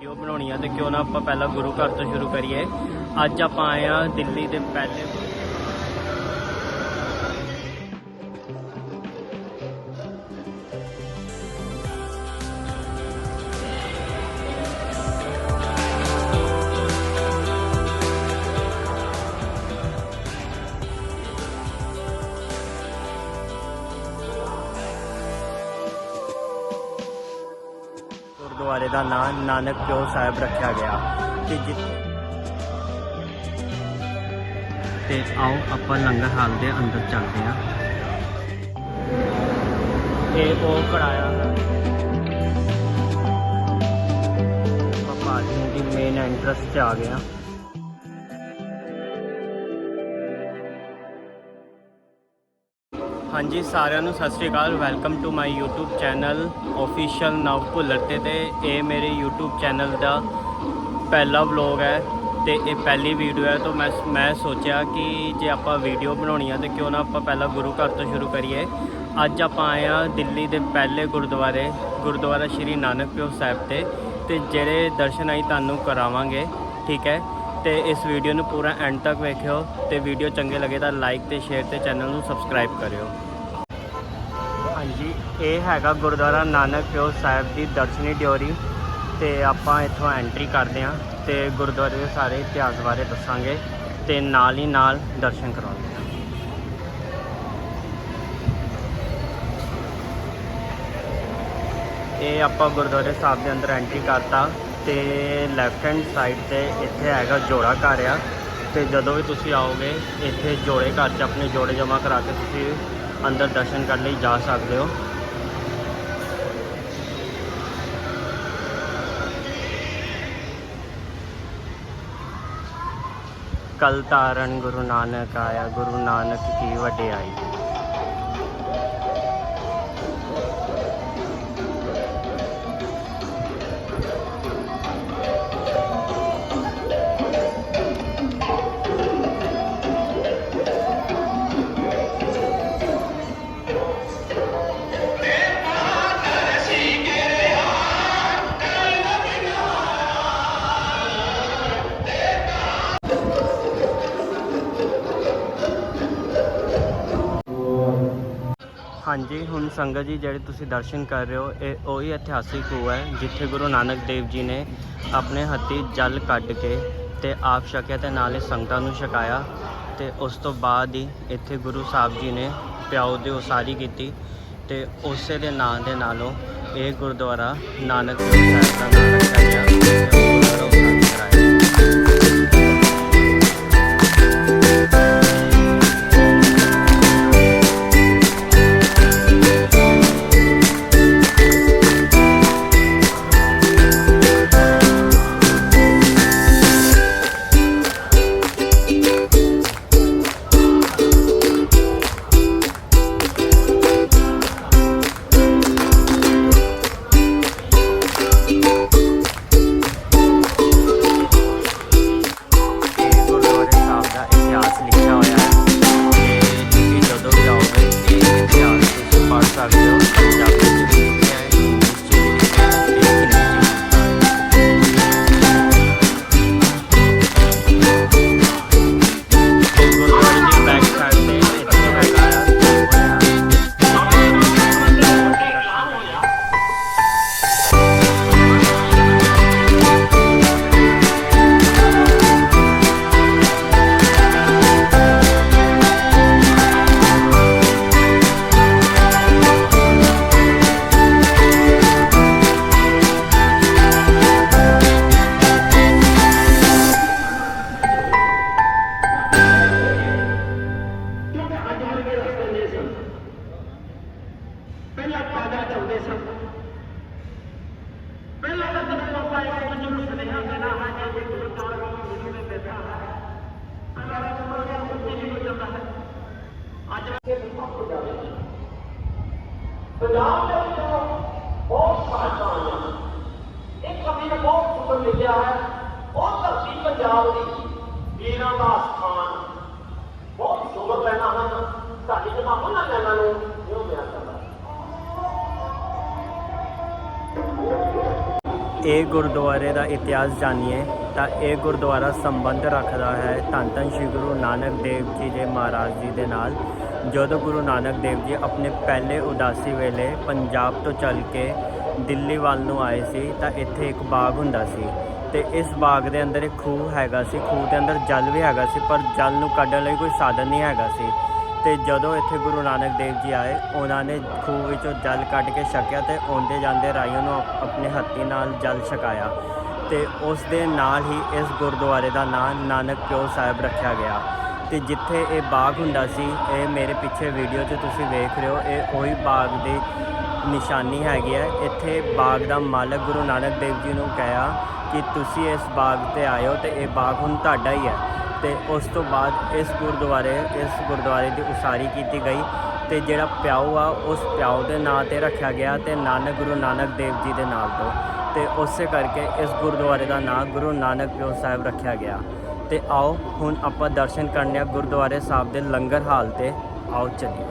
Video ਬਣਾਉਣੀ ਆ ਤੇ ਕਿਉਂ ਨਾ ਆਪਾਂ ਪਹਿਲਾਂ ਗੁਰੂ ਘਰ ਤੋਂ ਸ਼ੁਰੂ ਕਰੀਏ। ਅੱਜ ਆਪਾਂ ਆਏ ਆ ਦਿੱਲੀ ਦੇ ਪਹਿਲੇ ਗੁਰਦੁਆਰੇ ਦਾ ਨਾਮ ਨਾਨਕ ਪਿਓ ਸਾਹਿਬ ਰੱਖਿਆ ਗਿਆ ਤੇ ਜਿੱਥੇ ਤੇ ਆਓ ਆਪਾਂ ਲੰਗਰ ਹਾਲ ਦੇ ਅੰਦਰ ਚੱਲਦੇ ਹਾਂ। ਇਹ ਉਹ ਕੜਾਇਆ ਆਪਾਂ ਦੀ ਮੇਨ ਐਂਟਰਸ 'ਚ ਆ ਗਏ ਹਾਂ। ਹਾਂਜੀ, ਸਾਰਿਆਂ ਨੂੰ ਸਤਿ ਸ਼੍ਰੀ ਅਕਾਲ। Welcome to my YouTube channel official Nav Bhullar ਤੇ ਤੇ ਇਹ ਮੇਰੇ YouTube ਚੈਨਲ ਦਾ ਪਹਿਲਾ ਵਲੌਗ ਹੈ ਤੇ ਇਹ ਪਹਿਲੀ ਵੀਡੀਓ ਹੈ। ਤਾਂ ਮੈਂ ਮੈਂ ਸੋਚਿਆ ਕਿ ਜੇ ਆਪਾਂ ਵੀਡੀਓ ਬਣਾਉਣੀ ਆ, ਤੇ ਕਿਉਂ ਨਾ ਆਪਾਂ ਪਹਿਲਾਂ ਗੁਰੂ ਘਰ ਤੋਂ ਸ਼ੁਰੂ ਕਰੀਏ। ਅੱਜ ਆਪਾਂ ਆਏ ਆ ਦਿੱਲੀ ਦੇ ਪਹਿਲੇ ਗੁਰਦੁਆਰੇ, ਗੁਰਦੁਆਰਾ ਸ਼੍ਰੀ ਨਾਨਕ ਪਿਓ ਸਾਹਿਬ ਤੇ ਤੇ ਜਿਹੜੇ ਦਰਸ਼ਨ ਅਸੀਂ ਤੁਹਾਨੂੰ ਕਰਾਵਾਂਗੇ, ਠੀਕ ਹੈ? ਤੇ ਇਸ ਵੀਡੀਓ ਨੂੰ ਪੂਰਾ ਐਂਡ ਤੱਕ ਵੇਖਿਓ ਤੇ ਵੀਡੀਓ ਚੰਗੇ ਲੱਗੇ ਤਾਂ ਲਾਈਕ ਤੇ ਸ਼ੇਅਰ ਤੇ ਚੈਨਲ ਨੂੰ ਸਬਸਕ੍ਰਾਈਬ ਕਰਿਓ। ਹਾਂਜੀ, ਇਹ ਹੈਗਾ ਗੁਰਦੁਆਰਾ ਨਾਨਕ ਪਿਓ ਸਾਹਿਬ ਦੀ ਦਰਸ਼ਨੀ ਡਿਓਰੀ ਤੇ ਆਪਾਂ ਇੱਥੋਂ ਐਂਟਰੀ ਕਰਦੇ ਹਾਂ ਤੇ ਗੁਰਦੁਆਰੇ ਦੇ ਸਾਰੇ ਇਤਿਹਾਸ ਬਾਰੇ ਦੱਸਾਂਗੇ ਤੇ ਨਾਲ ਹੀ ਨਾਲ ਦਰਸ਼ਨ ਕਰਾਉਂਦੇ ਹਾਂ ਇਹ ਆਪਾਂ ਗੁਰਦੁਆਰੇ ਸਾਹਿਬ ਦੇ ਅੰਦਰ ਐਂਟਰੀ ਕਰਤਾ। ਤੇ ਲੈਫਟ ਹੈਂਡ ਸਾਈਡ ਤੇ ਇੱਥੇ ਹੈਗਾ ਜੋੜਾ ਘਰ ਆ। ਤੇ ਜਦੋਂ ਵੀ ਤੁਸੀਂ ਆਓਗੇ, ਇੱਥੇ ਜੋੜੇ ਘਰ 'ਚ ਆਪਣੇ ਜੋੜੇ ਜਮ੍ਹਾਂ ਕਰਾ ਕੇ ਤੁਸੀਂ ਅੰਦਰ ਦਰਸ਼ਨ ਕਰਨ ਲਈ ਜਾ ਸਕਦੇ ਹੋ। ਕਲ ਤਾਰਨ ਗੁਰੂ ਨਾਨਕ ਆਇਆ, ਗੁਰੂ ਨਾਨਕ ਕੀ ਵਡਿਆਈ। ਹਾਂਜੀ ਹੁਣ ਸੰਗਤ ਜੀ ਜਿਹੜੇ ਤੁਸੀਂ ਦਰਸ਼ਨ ਕਰ ਰਹੇ ਹੋ, ਇਹ ਉਹੀ ਇਤਿਹਾਸਿਕ ਖੂਹ ਹੈ, ਜਿੱਥੇ ਗੁਰੂ ਨਾਨਕ ਦੇਵ ਜੀ ਨੇ ਆਪਣੇ ਹੱਥੀ ਜਲ ਕੱਢ ਕੇ ਤੇ ਆਪ ਛਕਿਆ ਤੇ ਨਾਲੇ ਸੰਗਤਾਂ ਨੂੰ ਛਕਾਇਆ ਤੇ ਉਸ ਤੋਂ ਬਾਅਦ ਹੀ ਇੱਥੇ ਗੁਰੂ ਸਾਹਿਬ ਜੀ ਨੇ ਪਿਆਉ ਦੀ ਉਸਾਰੀ ਕੀਤੀ ਤੇ ਉਸੇ ਦੇ ਨਾਂ ਦੇ ਨਾਲੋਂ ਇਹ ਗੁਰਦੁਆਰਾ ਨਾਨਕ ਦੇਵ ਸਾਹਿਬ ਦਾ ਨਾਮ ਰੱਖਿਆ ਗਿਆ। ਪਹਿਲਾਂ ਕਾਗਜ਼ ਚੱਲਦੇ ਸਨ ਪਹਿਲਾਂ ਤਾਂ ਜਦੋਂ ਆਪਾਂ ਇੱਕ ਦੂਜੇ ਨੂੰ ਸੁਨੇਹਾ ਦੇਣਾ ਹੈ ਕਿ ਇਹ ਗੁਰਦਾਰ ਦੀ ਗੁਰੂ ਨੇ ਦਿੱਤਾ ਹੈ ਸਾਰਾ ਜਮਾ ਗਿਆ ਉੱਤੇ ਨਹੀਂ ਹੋ ਜਾਂਦਾ ਹੈ ਅੱਜ ਕੇ ਸਭ ਹੋ ਜਾਵੇ ਪੰਜਾਬ ਦੇ ਵਿੱਚ ਬਹੁਤ ਸਾਜ਼ਾਂ ਆਈਆਂ ਇੱਕ ਕਵੀ ਨੇ ਬਹੁਤ ਸੁੰਦਰ ਲਿਖਿਆ ਹੈ ਉਹ ਧਰਤੀ ਪੰਜਾਬ ਦੀ ਵੀਰਾਂ ਇਹ ਗੁਰਦੁਆਰੇ ਦਾ ਇਤਿਹਾਸ ਜਾਣੀਏ ਤਾਂ ਇਹ ਗੁਰਦੁਆਰਾ ਸੰਬੰਧ ਰੱਖਦਾ ਹੈ ਧੰਨ ਧੰਨ ਸ਼੍ਰੀ ਗੁਰੂ ਨਾਨਕ ਦੇਵ ਜੀ ਦੇ ਮਹਾਰਾਜ ਜੀ ਦੇ ਨਾਲ। ਜਦੋਂ ਗੁਰੂ ਨਾਨਕ ਦੇਵ ਜੀ ਆਪਣੇ ਪਹਿਲੇ ਉਦਾਸੀ ਵੇਲੇ ਪੰਜਾਬ ਤੋਂ ਚੱਲ ਕੇ ਦਿੱਲੀ ਵੱਲ ਨੂੰ ਆਏ ਸੀ ਤਾਂ ਇੱਥੇ ਇੱਕ ਬਾਗ ਹੁੰਦਾ ਸੀ ਤੇ ਇਸ ਬਾਗ ਦੇ ਅੰਦਰ ਇੱਕ ਖੂਹ ਹੈਗਾ ਸੀ, ਖੂਹ ਦੇ ਅੰਦਰ ਜਲ ਵੀ ਹੈਗਾ ਸੀ, ਪਰ ਜਲ ਨੂੰ ਕੱਢਣ ਲਈ ਕੋਈ ਸਾਧਨ ਨਹੀਂ ਹੈਗਾ ਸੀ। ਤੇ ਜਦੋਂ ਇੱਥੇ ਗੁਰੂ ਨਾਨਕ ਦੇਵ ਜੀ ਆਏ, ਉਹਨਾਂ ਨੇ ਖੂਹ ਵਿੱਚੋਂ ਜਲ ਕੱਢ ਕੇ ਛਕਿਆ ਤੇ ਆਉਂਦੇ ਜਾਂਦੇ ਰਾਈਆਂ ਨੂੰ ਆਪਣੇ ਹੱਥੀ ਨਾਲ ਜਲ ਛਕਾਇਆ। ਤੇ ਉਸ ਦੇ ਨਾਲ ਹੀ ਇਸ ਗੁਰਦੁਆਰੇ ਦਾ ਨਾਮ ਨਾਨਕ ਪਿਓ ਸਾਹਿਬ ਰੱਖਿਆ ਗਿਆ। ਤੇ ਜਿੱਥੇ ਇਹ ਬਾਗ ਹੁੰਦਾ ਸੀ, ਇਹ ਮੇਰੇ ਪਿੱਛੇ ਵੀਡੀਓ 'ਚ ਤੁਸੀਂ ਵੇਖ ਰਹੇ ਹੋ, ਇਹ ਉਹੀ ਬਾਗ ਦੀ ਨਿਸ਼ਾਨੀ ਹੈਗੀ ਹੈ। ਇੱਥੇ ਬਾਗ ਦਾ ਮਾਲਕ ਗੁਰੂ ਨਾਨਕ ਦੇਵ ਜੀ ਨੂੰ ਕਿਹਾ ਕਿ ਤੁਸੀਂ ਇਸ ਬਾਗ ਤੇ ਆਇਓ ਤੇ ਇਹ ਬਾਗ ਹੁਣ ਤੁਹਾਡਾ ਹੀ ਹੈ। ਤੇ ਉਸ ਤੋਂ ਬਾਅਦ ਇਸ ਗੁਰਦੁਆਰੇ ਇਸ ਗੁਰਦੁਆਰੇ ਦੀ ਉਸਾਰੀ ਕੀਤੀ ਗਈ ਤੇ ਜਿਹੜਾ ਪਿਆਉ ਆ, ਉਸ ਪਿਆਉ ਦੇ ਨਾਂ ਤੇ ਰੱਖਿਆ ਗਿਆ ਤੇ ਨਾਨਕ, ਗੁਰੂ ਨਾਨਕ ਦੇਵ ਜੀ ਦੇ ਨਾਲ ਤੋਂ। ਤੇ ਉਸੇ ਕਰਕੇ ਇਸ ਗੁਰਦੁਆਰੇ ਦਾ ਨਾਮ ਗੁਰੂ ਨਾਨਕ ਪਿਓ ਸਾਹਿਬ ਰੱਖਿਆ ਗਿਆ। ਤੇ ਆਓ, ਹੁਣ ਆਪਾਂ ਦਰਸ਼ਨ ਕਰਨੇ ਆ ਗੁਰਦੁਆਰੇ ਸਾਹਿਬ ਦੇ ਲੰਗਰ ਹਾਲ ਤੇ। ਆਓ ਚੱਲੀਏ।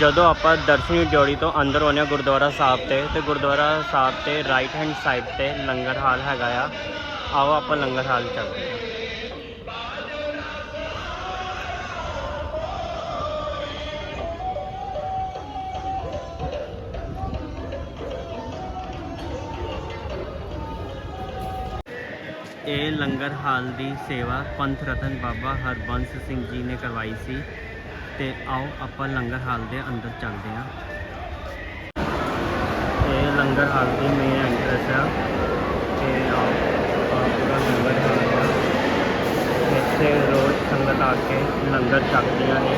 ਜਦੋਂ ਆਪਾਂ ਦਰਸ਼ਨੀ ਜੋੜੀ ਤੋਂ ਅੰਦਰ ਆਉਂਦੇ ਹਾਂ ਗੁਰਦੁਆਰਾ ਸਾਹਿਬ ਤੇ ਤੇ ਗੁਰਦੁਆਰਾ ਸਾਹਿਬ ਤੇ ਰਾਈਟ ਹੈਂਡ ਸਾਈਡ ਤੇ ਲੰਗਰ ਹਾਲ ਹੈਗਾ ਆ। ਆਓ ਆਪਾਂ ਲੰਗਰ ਹਾਲ ਚੱਲਦੇ ਇਹ ਲੰਗਰ ਹਾਲ ਦੀ ਸੇਵਾ ਪੰਥ ਰਤਨ ਬਾਬਾ ਹਰਬੰਸ ਸਿੰਘ ਜੀ ਨੇ ਕਰਵਾਈ ਸੀ। ਤੇ ਆਓ ਆਪਾਂ ਲੰਗਰ ਹਾਲ ਦੇ ਅੰਦਰ ਚੱਲਦੇ ਹਾਂ। ਇਹ ਲੰਗਰ ਹਾਲ ਦੀ ਮੇਨ ਐਂਟਰੈਂਸ ਆ। ਤੇ ਆਓ ਪੂਰਾ ਲੰਗਰ ਹਾਲ ਇੱਥੇ ਰੋਜ਼ ਸੰਗਤ ਆ ਕੇ ਲੰਗਰ ਛਕਦੀਆਂ ਨੇ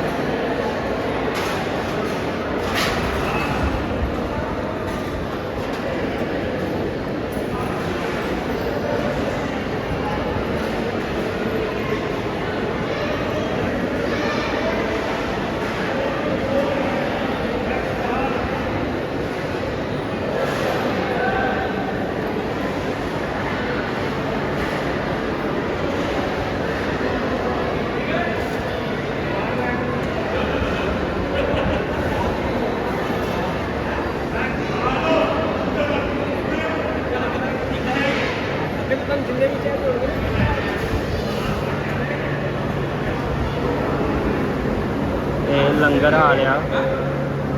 ਇਹ ਲੰਗਰ ਹਾਲ ਆ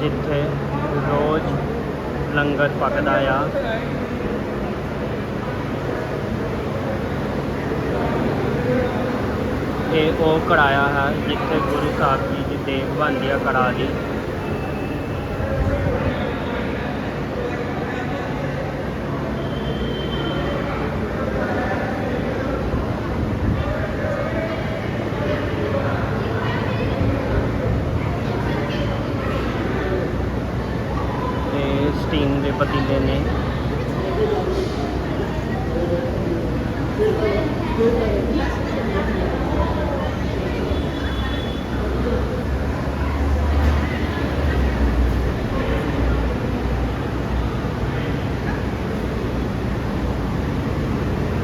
ਜਿੱਥੇ ਰੋਜ਼ ਲੰਗਰ ਪਕਦਾ ਆ। ਇਹ ਉਹ ਕੜਾਇਆ ਹੈ ਜਿੱਥੇ ਗੁਰੂ ਸਾਹਿਬ ਜੀ ਦੀ ਦੇਗ ਬਣਦੀ ਆ ਕੜਾ ਦੀ। ਇਹ ਸਟੀਮ ਦੇ ਪਤੀਲੇ ਨੇ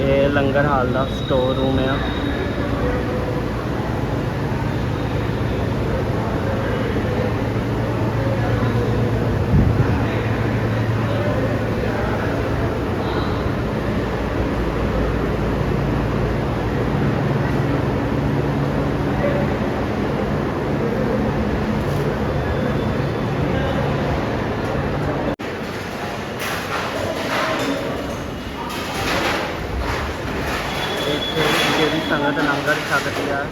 ਇਹ ਲੰਗਰ ਹਾਲ ਦਾ ਸਟੋਰ ਰੂਮ ਆ ਇੱਥੇ ਜਿਹੜੀ ਸੰਗਤ ਲੰਗਰ ਛਕਦੀ ਆ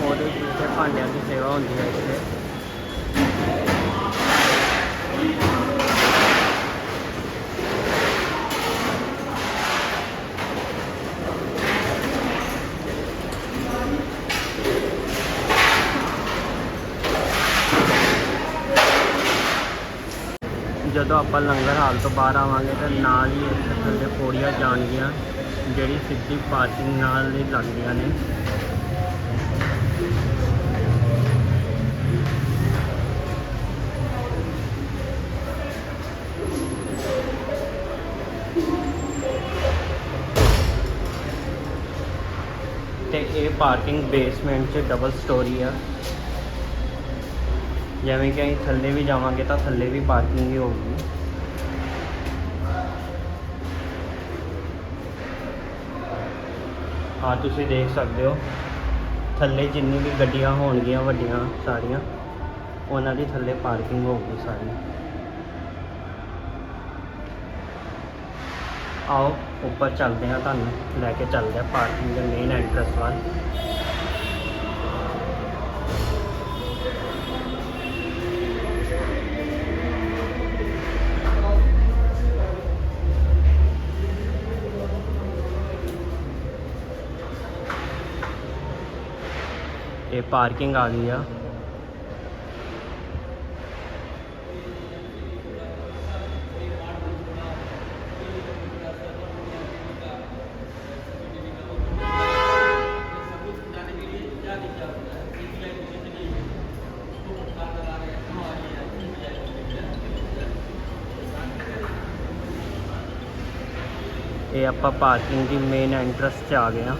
ਉਹਦੇ ਜਿੱਥੇ ਭਾਂਡਿਆਂ ਦੀ ਸੇਵਾ ਹੁੰਦੀ ਹੈ ਇੱਥੇ ਜਦੋਂ ਆਪਾਂ ਲੰਗਰ ਹਾਲ ਤੋਂ ਬਾਹਰ ਆਵਾਂਗੇ ਤਾਂ ਨਾਲ ਹੀ ਇੱਥੇ ਥੱਲੇ ਪੌੜੀਆਂ ਜਾਣਗੀਆਂ, ਜਿਹੜੀ ਸਿੱਧੀ ਪਾਰਕਿੰਗ ਨਾਲ ਹੀ ਲੱਗਦੀਆਂ ਨੇ। ਤੇ ਇਹ ਪਾਰਕਿੰਗ ਬੇਸਮੈਂਟ 'ਚ ਡਬਲ ਸਟੋਰੀ ਆ। ਜਿਵੇਂ ਕਿ ਅਸੀਂ ਥੱਲੇ ਵੀ ਜਾਵਾਂਗੇ ਤਾਂ ਥੱਲੇ ਵੀ ਪਾਰਕਿੰਗ ਹੀ ਹੋਊਗੀ। ਆ ਤੁਸੀਂ ਦੇਖ ਸਕਦੇ ਹੋ। ਥੱਲੇ ਜਿੰਨੀ ਵੀ ਗੱਡੀਆਂ ਹੋਣਗੀਆਂ, ਵੱਡੀਆਂ, ਸਾਰੀਆਂ, ਉਹਨਾਂ ਦੀ ਥੱਲੇ ਪਾਰਕਿੰਗ ਹੋਊਗੀ ਸਾਰੀ। ਆਓ, ਉੱਪਰ ਚੱਲਦੇ ਹਾਂ ਤੁਹਾਨੂੰ। ਲੈ ਕੇ ਚੱਲਦੇ ਹਾਂ ਪਾਰਕਿੰਗ ਦੇ ਮੇਨ ਐਂਟਰੈਂਸ ਵੱਲ। ਇਹ ਪਾਰਕਿੰਗ ਆ ਗਈ ਆ। ਇਹ ਆਪਾਂ ਪਾਰਕਿੰਗ ਦੀ ਮੇਨ ਐਂਟਰੈਂਸ 'ਚ ਆ ਗਏ ਆ।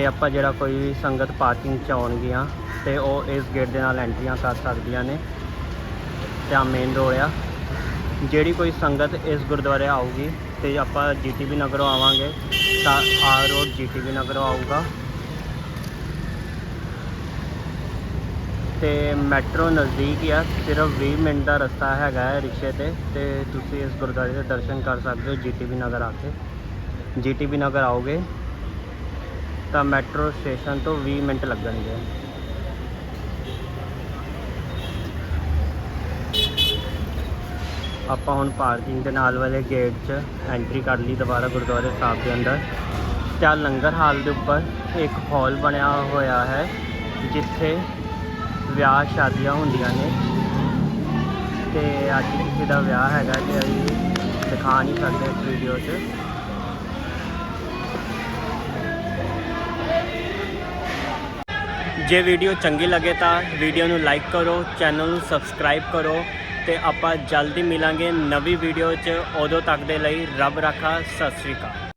ਤੇ ਆਪਾਂ ਜਿਹੜਾ ਕੋਈ ਵੀ ਸੰਗਤ ਪਾਰਕਿੰਗ 'ਚ ਆਉਣਗੀਆਂ ਤੇ ਉਹ ਇਸ ਗੇਟ ਦੇ ਨਾਲ ਐਂਟਰੀਆਂ ਕਰ ਸਕਦੀਆਂ ਨੇ। ਤੇ ਆ ਮੇਨ ਰੋਡ ਆ। ਜਿਹੜੀ ਕੋਈ ਸੰਗਤ ਇਸ ਗੁਰਦੁਆਰੇ ਆਊਗੀ ਤੇ ਆਪਾਂ ਜੀਟੀਬੀ ਨਗਰੋਂ ਆਵਾਂਗੇ, ਤਾਂ ਆ ਰੋਡ ਜੀਟੀਬੀ ਨਗਰੋਂ ਆਊਗਾ। ਤੇ ਮੈਟਰੋ ਨਜ਼ਦੀਕ ਹੀ ਆ, ਸਿਰਫ 20 ਮਿੰਟ ਦਾ ਰਸਤਾ ਹੈਗਾ ਹੈ ਰਿਕਸ਼ੇ ਤੇ ਤੇ ਤੁਸੀਂ ਇਸ ਗੁਰਦੁਆਰੇ ਦੇ ਦਰਸ਼ਨ ਕਰ ਸਕਦੇ ਹੋ ਜੀਟੀਬੀ ਨਗਰ ਆ ਕੇ। ਜੀਟੀਬੀ ਨਗਰ ਆਓਗੇ ਤਾਂ ਮੈਟਰੋ ਸਟੇਸ਼ਨ ਤੋਂ 20 ਮਿੰਟ ਲੱਗਣਗੇ। ਆਪਾਂ ਹੁਣ ਪਾਰਕਿੰਗ ਦੇ ਨਾਲ ਵਾਲੇ ਗੇਟ 'ਚ ਐਂਟਰੀ ਕਰ ਲਈ ਦੁਬਾਰਾ ਗੁਰਦੁਆਰੇ ਸਾਹਿਬ ਦੇ ਅੰਦਰ। ਤਾਂ ਲੰਗਰ ਹਾਲ ਦੇ ਉੱਪਰ ਇੱਕ ਹਾਲ ਬਣਿਆ ਹੋਇਆ ਹੈ, ਜਿੱਥੇ ਵਿਆਹ ਸ਼ਾਦੀਆਂ ਹੁੰਦੀਆਂ ਨੇ। ਤੇ ਅੱਜ ਕਿਸੇ ਦਾ ਵਿਆਹ ਹੈਗਾ ਤੇ ਅਸੀਂ ਦਿਖਾ ਨਹੀਂ ਸਕਦੇ ਇਸ ਵੀਡੀਓ 'ਚ। ਜੇ ਵੀਡੀਓ ਚੰਗੀ ਲੱਗੇ ਤਾਂ ਵੀਡੀਓ ਨੂੰ ਲਾਈਕ ਕਰੋ, ਚੈਨਲ ਨੂੰ ਸਬਸਕ੍ਰਾਈਬ ਕਰੋ ਤੇ ਆਪਾਂ ਜਲਦੀ ਮਿਲਾਂਗੇ ਨਵੀਂ ਵੀਡੀਓ 'ਚ। ਉਦੋਂ ਤੱਕ ਦੇ ਲਈ ਰੱਬ ਰਾਖਾ, ਸਤਿ ਸ੍ਰੀ ਅਕਾਲ।